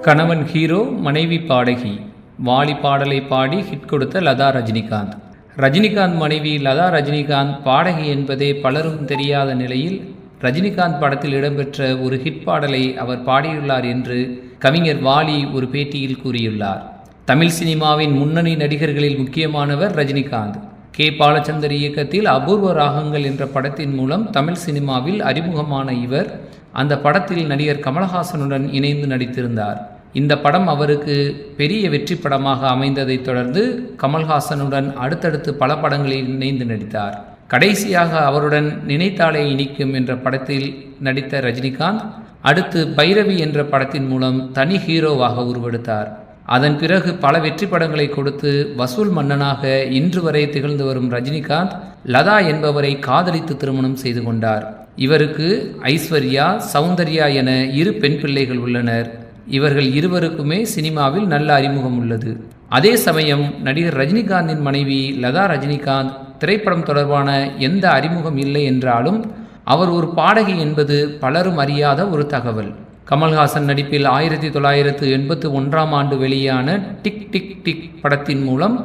கணவன் ஹீரோ மனைவி பாடகி. வாலி பாடலை பாடி ஹிட் கொடுத்த லதா ரஜினிகாந்த். ரஜினிகாந்த் மனைவி லதா ரஜினிகாந்த் பாடகி என்பதே பலரும் தெரியாத நிலையில் ரஜினிகாந்த் படத்தில் இடம்பெற்ற ஒரு ஹிட் பாடலை அவர் பாடியுள்ளார் என்று கவிஞர் வாலி ஒரு பேட்டியில் கூறியுள்ளார். தமிழ் சினிமாவின் முன்னணி நடிகர்களில் முக்கியமானவர் ரஜினிகாந்த். கே. பாலச்சந்தர் இயக்கத்தில் அபூர்வ ராகங்கள் என்ற படத்தின் மூலம் தமிழ் சினிமாவில் அறிமுகமான இவர் அந்த படத்தில் நடிகர் கமலஹாசனுடன் இணைந்து நடித்திருந்தார். இந்த படம் அவருக்கு பெரிய வெற்றி படமாக அமைந்ததைத் தொடர்ந்து கமல்ஹாசனுடன் அடுத்தடுத்து பல படங்களில் இணைந்து நடித்தார். கடைசியாக அவருடன் நினைத்தாலே இனிக்கும் என்ற படத்தில் நடித்த ரஜினிகாந்த் அடுத்து பைரவி என்ற படத்தின் மூலம் தனி ஹீரோவாக உருவெடுத்தார். அதன் பிறகு பல வெற்றி படங்களை கொடுத்து வசூல் மன்னனாக இன்று வரை திகழ்ந்து வரும் ரஜினிகாந்த் லதா என்பவரை காதலித்து திருமணம் செய்து கொண்டார். இவருக்கு ஐஸ்வர்யா சௌந்தர்யா என இரு பெண் பிள்ளைகள் உள்ளனர். இவர்கள் இருவருக்குமே சினிமாவில் நல்ல அறிமுகம் உள்ளது. அதே சமயம் நடிகர் ரஜினிகாந்தின் மனைவி லதா ரஜினிகாந்த் திரைப்படம் தொடர்பான எந்த அறிமுகம் இல்லை என்றாலும் அவர் ஒரு பாடகி என்பது பலரும் அறியாத ஒரு தகவல். கமல்ஹாசன் நடிப்பில் ஆயிரத்தி தொள்ளாயிரத்து எண்பத்து ஒன்றாம் ஆண்டு வெளியான டிக் டிக் டிக் படத்தின் மூலம்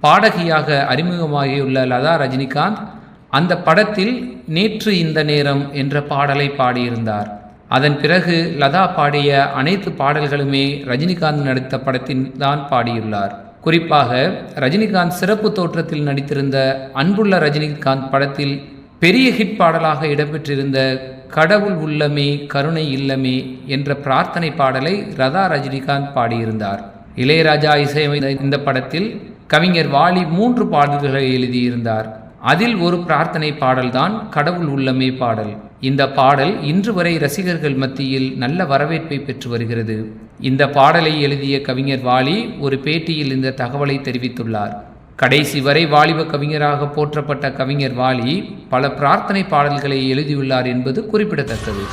பாடகியாக அறிமுகமாகியுள்ள லதா ரஜினிகாந்த் அந்த படத்தில் நேற்று இந்த நேரம் என்ற பாடலை பாடியிருந்தார். அதன் பிறகு லதா பாடிய அனைத்து பாடல்களுமே ரஜினிகாந்த் நடித்த படத்தின் தான் பாடியுள்ளார். குறிப்பாக ரஜினிகாந்த் சிறப்பு தோற்றத்தில் நடித்திருந்த அன்புள்ள ரஜினிகாந்த் படத்தில் பெரிய ஹிட் பாடலாக இடம்பெற்றிருந்த கடவுள் உள்ளமே கருணை இல்லமே என்ற பிரார்த்தனை பாடலை ரதா ரஜினிகாந்த் பாடியிருந்தார். இளையராஜா இசையமைந்த இந்த படத்தில் கவிஞர் வாலி மூன்று பாடல்களை எழுதியிருந்தார். அதில் ஒரு பிரார்த்தனை பாடல்தான் கடவுள் உள்ளமே பாடல். இந்த பாடல் இன்று வரை ரசிகர்கள் மத்தியில் நல்ல வரவேற்பை பெற்று வருகிறது. இந்த பாடலை எழுதிய கவிஞர் வாலி ஒரு பேட்டியில் இந்த தகவலை தெரிவித்துள்ளார். கடைசி வரை வாலிப கவிஞராக போற்றப்பட்ட கவிஞர் வாலி பல பிரார்த்தனை பாடல்களை எழுதியுள்ளார் என்பது குறிப்பிடத்தக்கது.